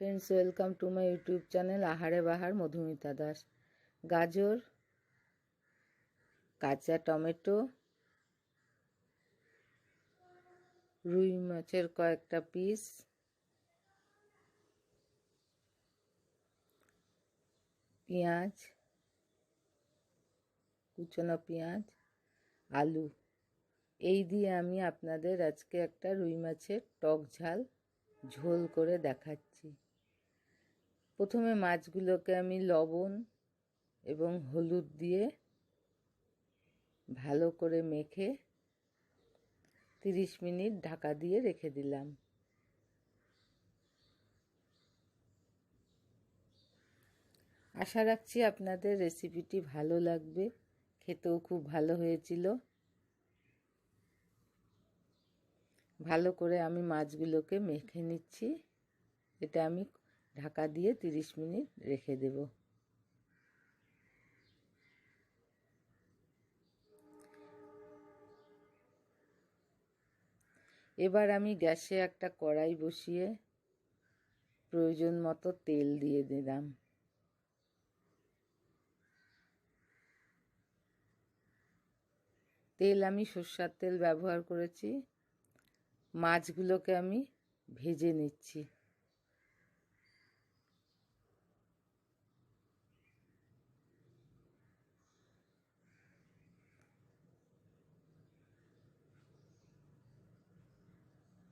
Friends welcome to my YouTube channel Ahare Bahar Madhumita Das গাজর কাঁচা tomato রুই মাছের কয়েকটা পিস পেঁয়াজ, কুচনো পেঁয়াজ, আলু। এই দিয়ে আমি আপনাদের আজকে একটা রুই মাছের টক ঝাল ঝোল করে দেখাচ্ছি। প্রথমে মাছগুলোকে আমি লবণ এবং হলুদ দিয়ে ভালো করে মেখে তিরিশ মিনিট ঢাকা দিয়ে রেখে দিলাম। আশা রাখছি আপনাদের রেসিপিটি ভালো লাগবে, খেতেও খুব ভালো হয়েছিল। ভালো করে আমি মাছগুলোকে মেখে নিচ্ছি, এটা আমি ঢাকা দিয়ে তিরিশ মিনিট রেখে দেব। এবার আমি গ্যাসে একটা কড়াই বসিয়ে প্রয়োজন মতো তেল দিয়ে দিলাম। তেল আমি সর্ষার তেল ব্যবহার করেছি। মাছগুলোকে আমি ভেজে নিচ্ছি।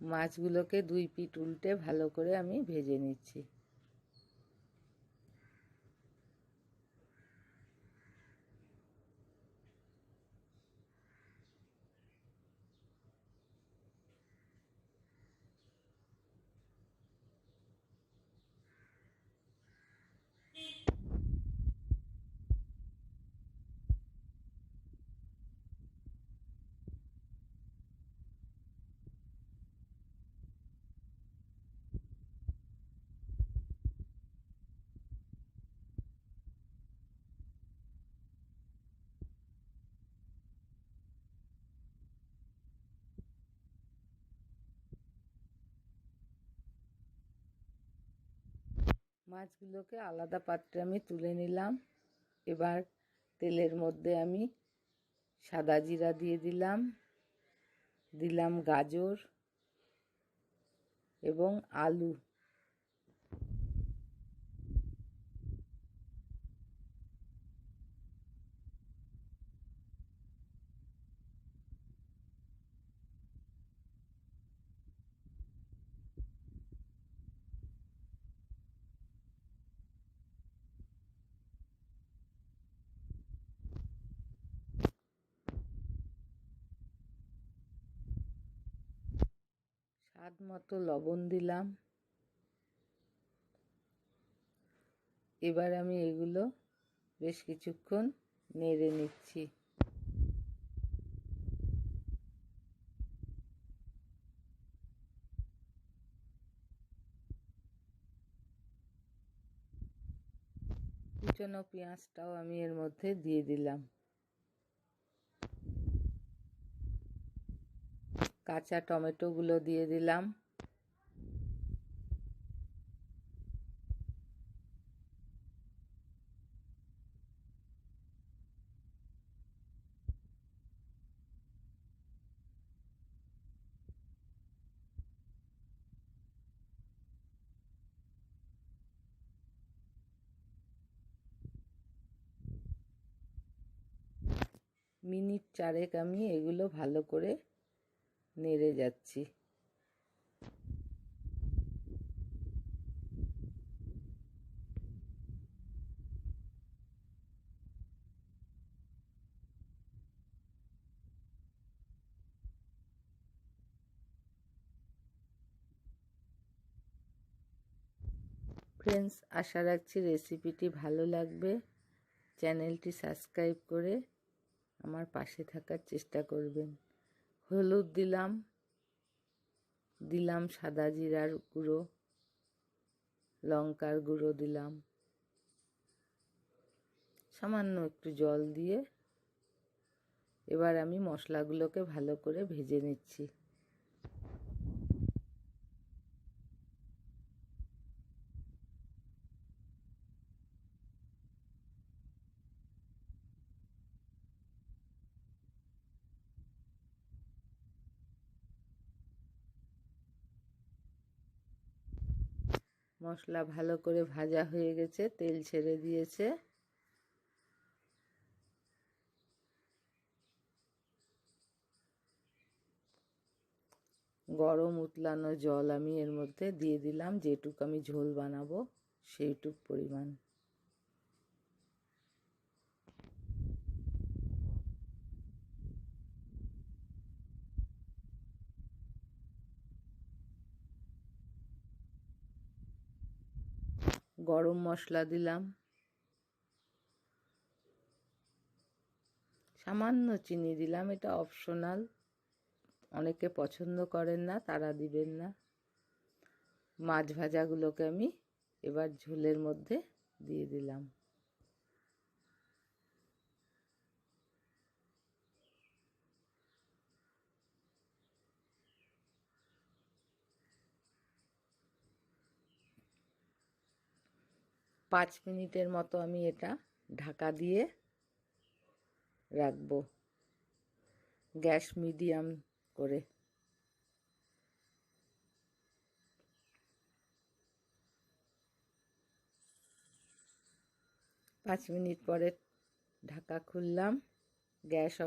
মাছগুলোকে দুই পিট উল্টে ভালো করে আমি ভেজে নিচ্ছি। মাছগুলোকে আলাদা পাত্রে আমি তুলে নিলাম। এবার তেলের মধ্যে আমি সাদা জিরা দিয়ে দিলাম দিলাম গাজর এবং আলু। স্বাদ মতো লবণ দিলাম। এবার আমি এগুলো বেশ কিছুক্ষণ নেড়ে নিচ্ছি। কুচনো পেঁয়াজটাও আমি এর মধ্যে দিয়ে দিলাম। কাঁচা টমেটোগুলো দিয়ে দিলাম। মিনিট চারেক আমি এগুলো ভালো করে নেড়ে যাচ্ছি। ফ্রেন্ডস আশা রাখছি রেসিপিটি ভালো লাগবে। চ্যানেলটি সাবস্ক্রাইব করে আমার পাশে থাকার চেষ্টা করবেন। হলুদ দিলাম দিলাম সাদা জিরার গুঁড়ো, লঙ্কার গুঁড়ো দিলাম। সামান্য একটু জল দিয়ে এবার আমি মশলাগুলোকে ভালো করে ভেজে নিচ্ছি। মশলা ভালো করে ভাজা হয়ে গেছে, তেল ছেড়ে দিয়েছে। গরম উতলানো জল আমি এর মধ্যে দিয়ে দিলাম, যেটুক আমি ঝোল বানাবো সেইটুক পরিমাণ। গরম মশলা দিলাম। সামান্য চিনি দিলাম, এটা অপশনাল অনেকে পছন্দ করেন না, তারা দিবেন না। মাছ ভাজাগুলোকে আমি এবার ঝোলের মধ্যে দিয়ে দিলাম। পাঁচ মিনিটের মতো আমি এটা ঢাকা দিয়ে রাখব। গ্যাস মিডিয়াম করে। পাঁচ মিনিট পরে ঢাকা খুললাম, গ্যাস